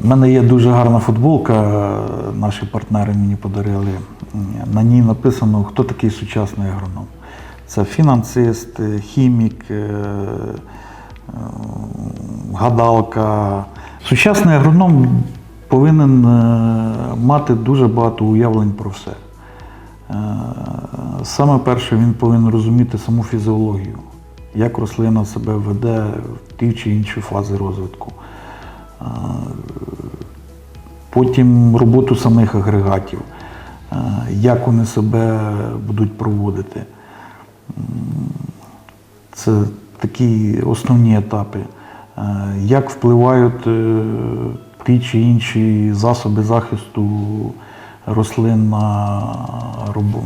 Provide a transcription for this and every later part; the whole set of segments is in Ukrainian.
У мене є дуже гарна футболка, е, наші партнери мені подарили. На ній написано, хто такий сучасний агроном. Це фінансист, е, хімік, е, гадалка. Сучасний агроном повинен мати дуже багато уявлень про все. Саме перше, він повинен розуміти саму фізіологію, як рослина себе веде в ті чи інші фази розвитку. Потім роботу самих агрегатів, е, як вони себе будуть проводити. Це такі основні етапи. Е, Як впливають е, ті чи інші засоби захисту рослин на робо-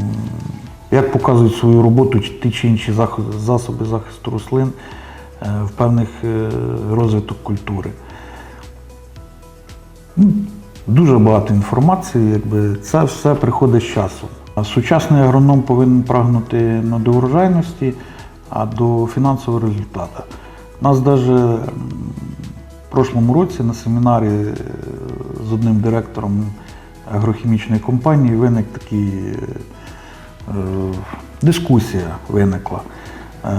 як показують свою роботу ті чи інші засоби захисту рослин в певних розвиток культури. Дуже багато інформації, якби це все приходить з часом. Сучасний агроном повинен прагнути не до урожайності, а до фінансового результату. У нас навіть в прошлому році на семінарі е, з одним директором агрохімічної компанії виник такий е, дискусія виникла. Е,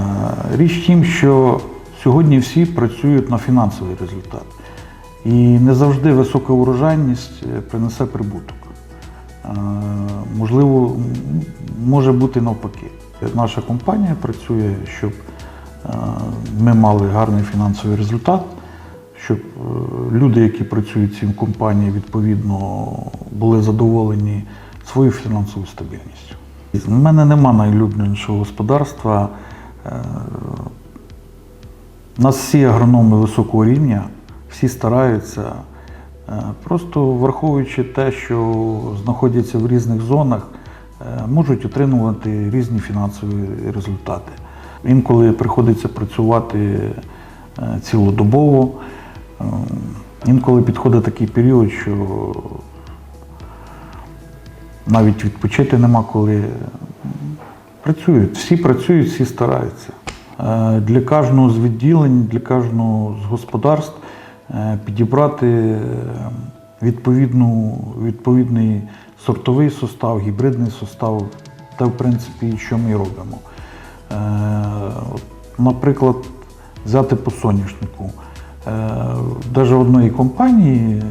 Річ тім, що сьогодні всі працюють на фінансовий результат. І не завжди висока урожайність е, принесе прибуток. Е, Можливо, може бути навпаки. Наша компанія працює, щоб е, ми мали гарний фінансовий результат, щоб люди, які працюють в цій компанії, відповідно були задоволені своєю фінансовою стабільністю. У мене нема найулюбленішого господарства. У нас всі агрономи високого рівня, всі стараються, е, просто враховуючи те, що знаходяться в різних зонах, е, можуть отримувати різні фінансові результати. Інколи приходиться працювати е, цілодобово, інколи підходить такий період, що навіть відпочити нема коли. Працюють, всі працюють, всі стараються. Для кожного з відділень, для кожного з господарств підібрати е, відповідну, відповідний сортовий состав, гібридний состав, те, в принципі, що ми робимо. Е, Наприклад, взяти по соняшнику. Навіть одної компанії е,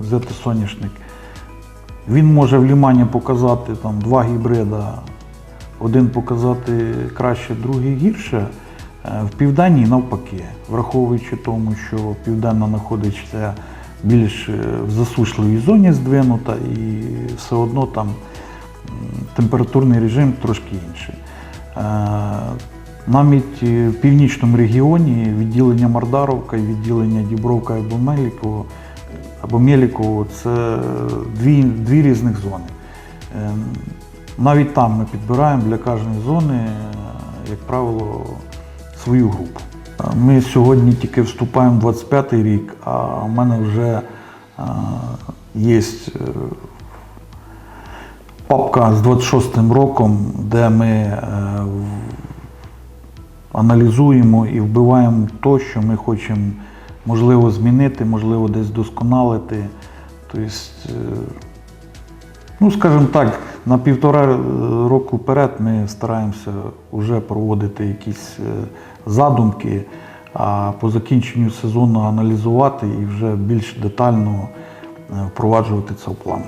взяти соняшник. Він може в лімані показати там, два гібрида, один показати краще, другий гірше. Е, В південній навпаки, враховуючи тому, що південна знаходиться більш е, в засушливій зоні здвинута, і все одно там температурний режим трошки інший. Е, Навіть в північному регіоні відділення Мардаровка і відділення Дібровка або Меліково або Меліково це дві, дві різних зони. Навіть там ми підбираємо для кожної зони, як правило, свою групу. Е, Ми сьогодні тільки вступаємо в 25-й рік, а в мене вже е, є папка з 26-м роком, де ми е, аналізуємо і вбиваємо то, що ми хочемо можливо змінити, можливо, десь досконалити. Тобто, е, ну, скажімо так, на півтора е, року вперед ми стараємося вже проводити якісь е, задумки, а по закінченню сезону аналізувати і вже більш детально е, впроваджувати це в план.